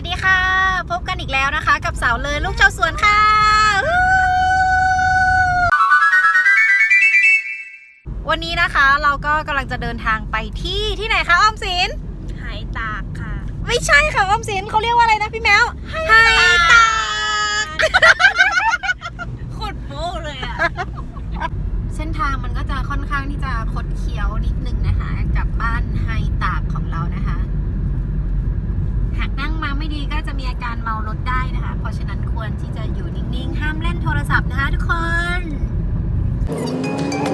วัสดีค่ะ พบกันอีกแล้วนะคะ กับสาวเลยลูกชาวสวนค่ะวู้วันนี้นะคะเราก็กำลังจะเดินทางไปที่ที่ไหนคะอ้อมสินหายตากค่ะ ไม่ใช่ค่ะอ้อมสินเขาเรียกว่าอะไรนะพี่แมวไฮตากโคตรโป๊เลยอะเส้นทางมันก็จะค่อนข้างที่จะคดเคี้ยวนิดนึงนะคะ กับบ้านไฮตากของเรานะคะ หากนั่งมาไม่ดี การเมารถได้นะคะ เพราะฉะนั้นควรที่จะอยู่นิ่งๆ ห้ามเล่นโทรศัพท์นะคะทุกคน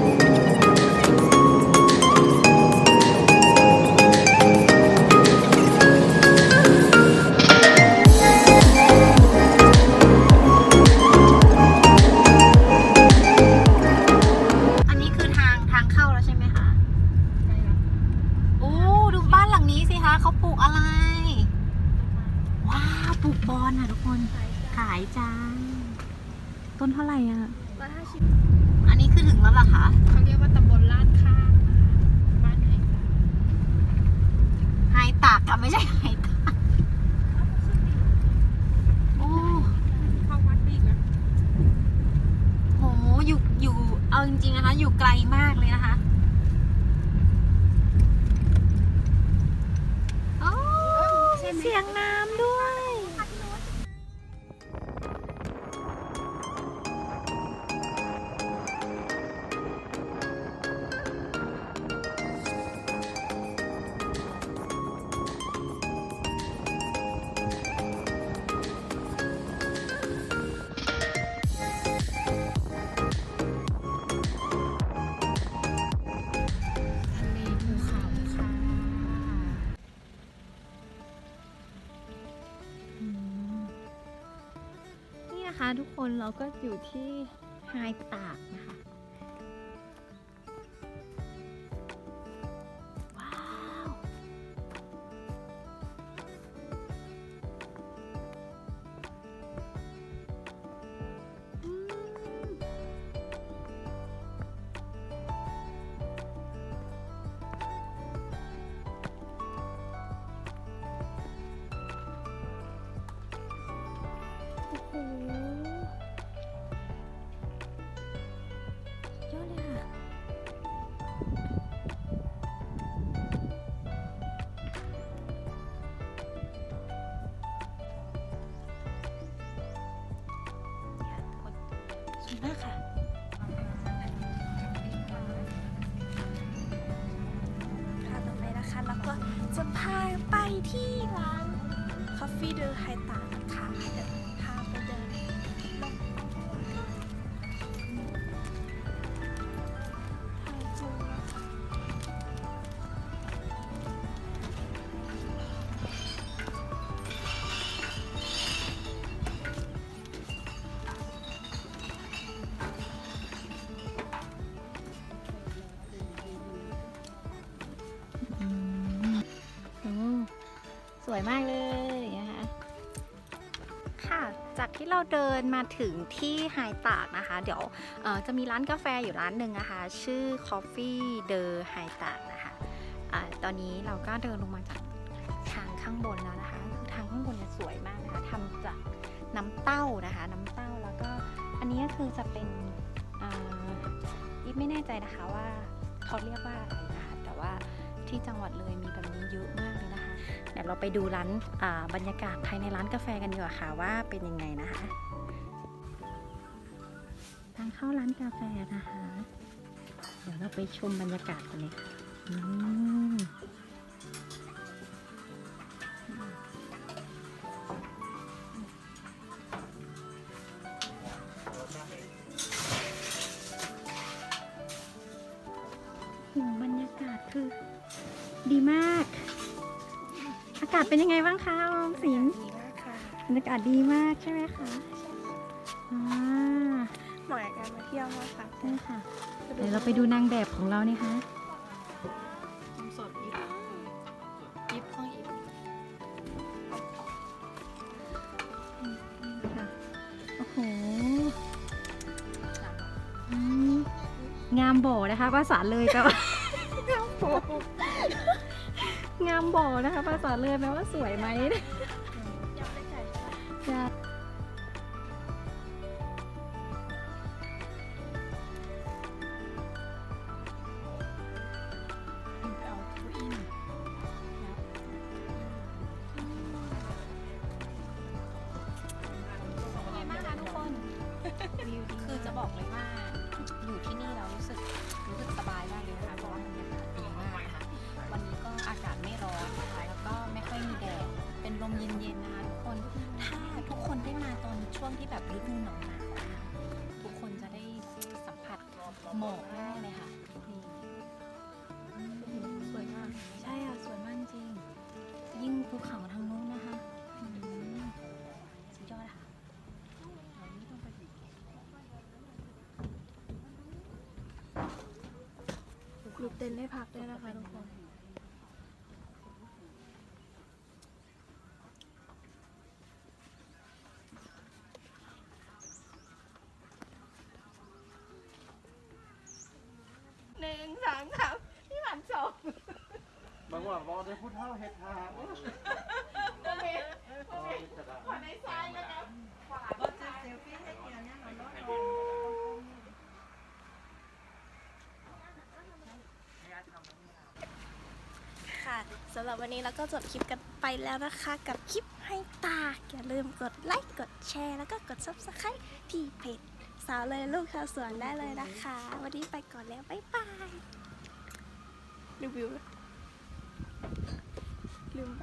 ต้นเท่าไหร่อะร้อยห้าสิบอันนี้คือถึงแล้วเหรอคะเขาเรียกว่าตำบลลาดข้างนะคะบ้านไหนคะไฮตากกับไม่ใช่ไฮตากโอ้เข้าวัดดีนะโหอยู่อยู่เอาจริงๆนะคะ อยู่ไกลมากเลยนะคะ นะคะทุกคนเราก็อยู่ที่ไฮตากนะคะ ว้าว โอ้โห มากค่ะ ค่ะต่อไปนะคะแล้วก็จะพาไปที่ร้าน Coffee เดอร์ไฮตานะคะ วยมากเลยนะคะค่ะ จากที่เราเดินมาถึงที่ไฮตากนะคะ เดี๋ยวจะมีร้านกาแฟอยู่ร้านหนึ่งนะคะ ชื่อ Coffee The High ตากนะคะอาตอนนี้เราก็เดินลงมาจากทางข้างบนแล้วนะคะคือทางข้างบนเนี่ยสวยมากนะคะทำจากน้ำเต้านะคะ น้ำเต้าแล้วก็อันนี้ก็คือจะเป็นอีฟไม่แน่ใจนะคะว่าเขาเรียกว่าอะไรนะคะแต่ว่า ที่จังหวัดเลยมีแบบนี้เยอะมากเลยนะคะ เดี๋ยวเราไปดูร้านบรรยากาศภายในร้านกาแฟกันดีกว่าค่ะว่าเป็นยังไงนะคะ ทางเข้าร้านกาแฟนะคะ เดี๋ยวเราไปชมบรรยากาศกันเลยค่ะ ดีมาก อากาศเป็นยังไงบ้างคะออมสินดีมากค่ะบรรยากาศดีมากใช่ไหมคะอ่าเหมาะกับการมาเที่ยวมากค่ะใช่ค่ะเดี๋ยวเราไปดูนางแบบของเรานี่คะน้ำสดยิบยิบของยิบค่ะโอ้โหอืมงามบ่อนะคะภาษาเลยแปลว่า งามบ่อนะคะภาษาเลือแม้ว่าสวยไหม Yeah. คือจะบอกเลยว่าอยู่ที่นี่เรารู้สึกรู้สึกสบายมากเลยนะคะเพราะว่าบรรยากาศดีมากนะคะวันนี้ก็อากาศไม่ร้อนนะคะแล้วก็ไม่ค่อยมีแดดเป็นลมเย็นๆนะคะทุกคนถ้าทุกคนได้มาตอนช่วงที่แบบฤดูหนาวๆนะคะทุกคนจะได้สัมผัสหมอก นท์ให้พักด้วยนะคะทุกคน หนึ่งสองสามพี่หวานสองบางว่าบอกได้พูดเท่าเฮ็ดทางโอเคโอเคขวาในซ้ายนะครับค่ะ สำหรับวันนี้เราก็จบคลิปกันไปแล้วนะคะ กับคลิปให้ตา อย่าลืมกดไลค์ กดแชร์ แล้วก็กด subscribe ที่เพจสาวเลยลูกชาวสวนได้เลยนะคะ วันนี้ไปก่อนแล้ว บ๊ายบาย รีวิวลืมไป